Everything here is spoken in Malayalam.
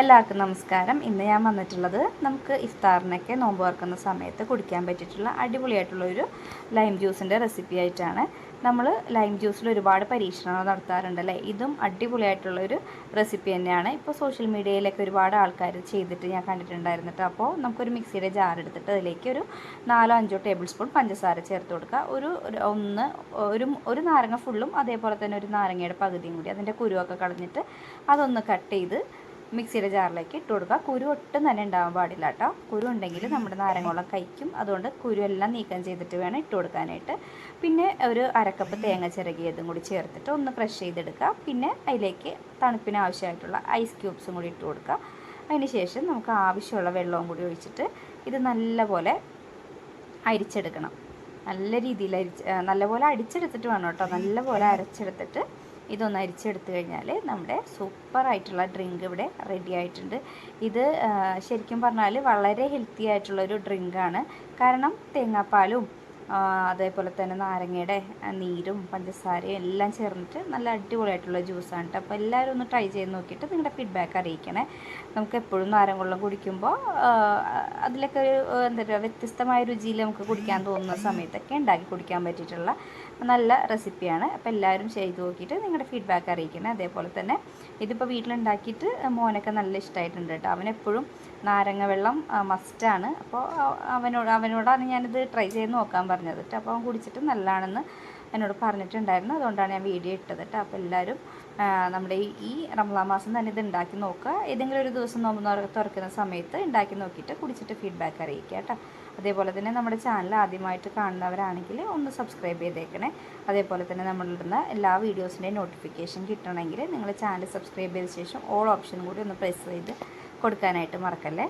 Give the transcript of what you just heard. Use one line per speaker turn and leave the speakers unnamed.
എല്ലാവർക്കും നമസ്കാരം. ഇന്ന് ഞാൻ വന്നിട്ടുള്ളത് നമുക്ക് ഇഫ്താറിനൊക്കെ നോമ്പ് തുറക്കുന്ന സമയത്ത് കുടിക്കാൻ പറ്റിയിട്ടുള്ള അടിപൊളിയായിട്ടുള്ള ഒരു ലൈം ജ്യൂസിന്റെ റെസിപ്പി ആയിട്ടാണ് നമ്മൾ ലൈം ജ്യൂസിൽ ഒരുപാട് പരീക്ഷണങ്ങൾ നടത്താറുണ്ട് അല്ലേ ഇതും അടിപൊളിയായിട്ടുള്ള ഒരു റെസിപ്പി തന്നെയാണ്. ഇപ്പോൾ സോഷ്യൽ മീഡിയയിലൊക്കെ ഒരുപാട് ആൾക്കാർ ചെയ്തിട്ട് ഞാൻ കണ്ടിട്ടുണ്ടായിരുന്നു അപ്പോൾ നമുക്കൊരു മിക്സിയുടെ ജാർ എടുത്തിട്ട് അതിലേക്ക് ഒരു നാലോ അഞ്ചോ ടേബിൾ സ്പൂൺ പഞ്ചസാര ചേർത്ത് കൊടുക്കുക. ഒരു ഒന്ന് ഒരു ഒരു നാരങ്ങ ഫുള്ളും അതേപോലെ തന്നെ ഒരു നാരങ്ങയുടെ പകുതിയും കൂടി അതിന്റെ കുരുവൊക്കെ കളഞ്ഞിട്ട് അതൊന്ന് കട്ട് ചെയ്ത് മിക്സിയുടെ ജാറിലേക്ക് ഇട്ട് കൊടുക്കുക. കുരു ഒട്ടും തന്നെ ഉണ്ടാവാൻ പാടില്ല കേട്ടോ. കുരു ഉണ്ടെങ്കിൽ നമ്മുടെ നാരങ്ങോളം കഴിക്കും. അതുകൊണ്ട് കുരു എല്ലാം നീക്കം ചെയ്തിട്ട് വേണം ഇട്ട് കൊടുക്കാനായിട്ട്. പിന്നെ ഒരു അരക്കപ്പ് തേങ്ങ ചിറകിയതും കൂടി ചേർത്തിട്ട് ഒന്ന് ക്രഷ് ചെയ്തെടുക്കുക. പിന്നെ അതിലേക്ക് തണുപ്പിന് ആവശ്യമായിട്ടുള്ള ഐസ് ക്യൂബ്സും കൂടി ഇട്ട് കൊടുക്കുക. അതിനുശേഷം നമുക്ക് ആവശ്യമുള്ള വെള്ളവും കൂടി ഒഴിച്ചിട്ട് ഇത് നല്ലപോലെ അരിച്ചെടുക്കണം. നല്ല രീതിയിൽ അരിച്ച് നല്ലപോലെ അടിച്ചെടുത്തിട്ട് വേണം കേട്ടോ. നല്ലപോലെ അരച്ചെടുത്തിട്ട് ഇതൊന്ന് അരിച്ചെടുത്തു കഴിഞ്ഞാൽ നമ്മുടെ സൂപ്പറായിട്ടുള്ള ഡ്രിങ്ക് ഇവിടെ റെഡി ആയിട്ടുണ്ട്. ഇത് ശരിക്കും പറഞ്ഞാൽ വളരെ ഹെൽത്തി ആയിട്ടുള്ളൊരു ഡ്രിങ്കാണ് കാരണം തേങ്ങാപ്പാലും അതേപോലെ തന്നെ നാരങ്ങയുടെ നീരും പഞ്ചസാരയും എല്ലാം ചേർന്നിട്ട് നല്ല അടിപൊളിയായിട്ടുള്ള ജ്യൂസാണ് കേട്ടോ അപ്പോൾ എല്ലാവരും ഒന്ന് ട്രൈ ചെയ്ത് നോക്കിയിട്ട് നിങ്ങളുടെ ഫീഡ്ബാക്ക് അറിയിക്കണേ. നമുക്ക് എപ്പോഴും നാരങ്ങ വെള്ളം കുടിക്കുമ്പോൾ അതിലൊക്കെ ഒരു എന്താ പറയുക വ്യത്യസ്തമായ രുചിയിൽ നമുക്ക് കുടിക്കാൻ തോന്നുന്ന സമയത്തൊക്കെ ഉണ്ടാക്കി കുടിക്കാൻ പറ്റിയിട്ടുള്ള നല്ല റെസിപ്പിയാണ് അപ്പോൾ എല്ലാവരും ചെയ്ത് നോക്കിയിട്ട് നിങ്ങളുടെ ഫീഡ്ബാക്ക് അറിയിക്കണേ. അതേപോലെ തന്നെ ഇതിപ്പോൾ വീട്ടിലുണ്ടാക്കിയിട്ട് മോനൊക്കെ നല്ല ഇഷ്ടമായിട്ടുണ്ട് കേട്ടോ അവനെപ്പോഴും നാരങ്ങ വെള്ളം മസ്റ്റാണ് അപ്പോൾ അവനോട് അവനോടാണ് ഞാനിത് ട്രൈ ചെയ്ത് നോക്കാൻ പറഞ്ഞത് കേട്ടോ. അപ്പോൾ അവൻ കുടിച്ചിട്ട് നല്ലതാണെന്ന് എന്നോട് പറഞ്ഞിട്ടുണ്ടായിരുന്നു. അതുകൊണ്ടാണ് ഞാൻ വീഡിയോ ഇട്ടത് കേട്ടോ. അപ്പോൾ എല്ലാവരും നമ്മുടെ ഈ റംസാൻ മാസം തന്നെ ഇത് ഉണ്ടാക്കി നോക്കുക. ഏതെങ്കിലും ഒരു ദിവസം നോമ്പ് തുറക്കുന്ന സമയത്ത് ഉണ്ടാക്കി നോക്കിയിട്ട് കുടിച്ചിട്ട് ഫീഡ്ബാക്ക് അറിയിക്കുക കേട്ടോ. അതേപോലെ തന്നെ നമ്മുടെ ചാനൽ ആദ്യമായിട്ട് കാണുന്നവരാണെങ്കിൽ ഒന്ന് സബ്സ്ക്രൈബ് ചെയ്തേക്കണേ. അതേപോലെ തന്നെ നമ്മളിടുന്ന എല്ലാ വീഡിയോസിന്റെയും നോട്ടിഫിക്കേഷൻ കിട്ടണമെങ്കിൽ നിങ്ങൾ ചാനൽ സബ്സ്ക്രൈബ് ചെയ്ത ശേഷം ഓൾ ഓപ്ഷൻ കൂടി ഒന്ന് പ്രസ് ചെയ്ത് കൊടുക്കാനായിട്ട് മറക്കല്ലേ?